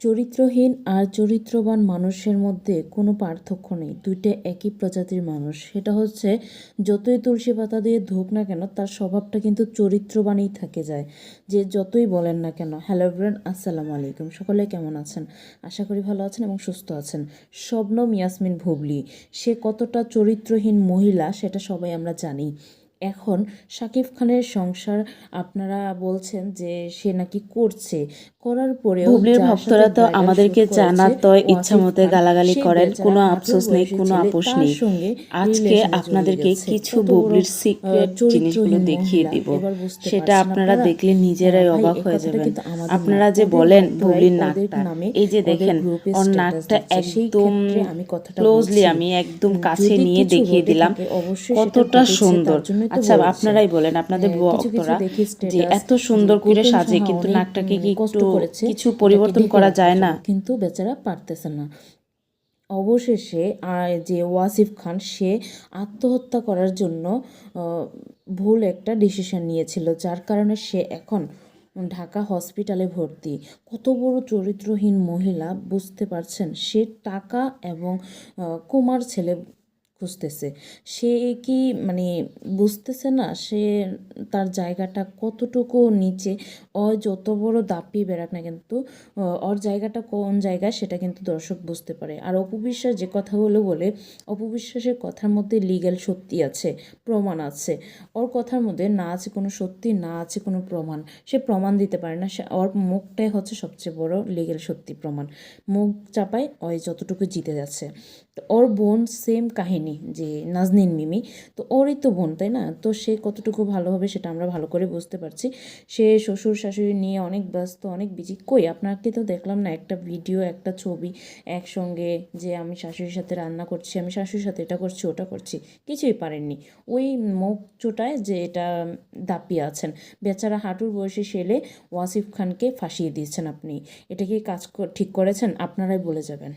চরিত্রহীন আর চরিত্রবান মানুষের মধ্যে কোনো পার্থক্য নেই। দুইটা একই প্রজাতির মানুষ। সেটা হচ্ছে, যতই তুলসী পাতা দিয়ে ধোক না কেন, তার স্বভাবটা কিন্তু চরিত্রবানই থাকে যায়। যে যতই বলেন না কেন, হ্যালো ব্রেন আসসালামু আলাইকুম। সকলে কেমন আছেন? আশা করি ভালো আছেন এবং সুস্থ আছেন। শবনম ইয়াসমিন ভুবলি, সে কতটা চরিত্রহীন মহিলা, সেটা সবাই আমরা জানি। এখন শাকিব খানের সংসার আপনারা বলছেন যে সে নাকি করছে। করার পরেও বুবলির যার ভক্তরা তো আমাদেরকে করেছে, জানাতো ইচ্ছা মতো গালাগালি করেন কোনো আফসোস নেই কোনো আপোষ নেই। আজকে আপনাদেরকে কিছু বুবলির সিক্রেট জিনিসগুলো দেখিয়ে দিব। সেটা আপনারা? দেখলে নিজেরাই হ্যাঁ, অবাক হয়ে যাবেন। আপনারা যে বলেন বুবলির নাকটা এই যে দেখেন ওর নাকটা একদম ক্লোজলি আমি একদম কাছে নিয়ে দেখিয়ে দিলাম। কতটা সুন্দর। তো আচ্ছা আপনারাই বলেন আপনাদের হ্যাঁ, ভক্তরা যে এত সুন্দর করে সাজে কিন্তু নাকটাকে কি কষ্ট একটু করেছে, কিছু পরিবর্তন করা যায় না? কিন্তু বেচারা পারতেছে না। অবশেষে যে ওয়াসিফ খান সে আত্মহত্যা করার জন্য ভুল একটা ডিসিশন নিয়েছিল যার কারণে সে এখন ঢাকা হসপিটালে ভর্তি। কত বড় চরিত্রহীন মহিলা বুঝতে পারছেন? সে টাকা এবং কুমার ছেলে খুঁজতেছে। সে কি মানে বুঝতেছে না সে তার জায়গাটা কতটুকু নিচে? ও যত বড় দাপি বেড়াক না কিন্তু ওর জায়গাটা কোন জায়গায় সেটা কিন্তু দর্শক বুঝতে পারে। আর অপবিশ্বাস যে কথাগুলো বলে অপবিশ্বাসের কথার মধ্যে লিগ্যাল সত্যি আছে, প্রমাণ আছে। ওর কথার মধ্যে না আছে কোনো সত্যি, না আছে কোনো প্রমাণ। সে প্রমাণ দিতে পারে না, সে, ওর মুখটাই হচ্ছে সবচেয়ে বড় লিগ্যাল সত্যি প্রমাণ। মুখ চাপায় ওই যতটুকু জিতে যাচ্ছে। ওর বোন সেম কাহিনী। যে নাজনীন মিমি তো ওরই তো বোন, তাই না? তো সে কতটুকু ভালো হবে সেটা আমরা ভালো করে বুঝতে পারছি। সে শ্বশুর শাশুড়ি নিয়ে অনেক ব্যস্ত, অনেক বিজি কই, আপনাকে তো দেখলাম না একটা ভিডিও একটা ছবি একসঙ্গে যে আমি শাশুড়ির সাথে রান্না করছি, আমি শাশুড়ির সাথে এটা করছি, ওটা করছি। কিছুই পারেননি। ওই মুখ চোটায় যে এটা দাপিয়ে আছেন। বেচারা হাঁটুর বয়সী ছেলে ওয়াসিফ খানকে ফাঁসিয়ে দিয়েছেন আপনি। এটা কি কাজ ঠিক করেছেন? আপনারাই বলে যাবেন।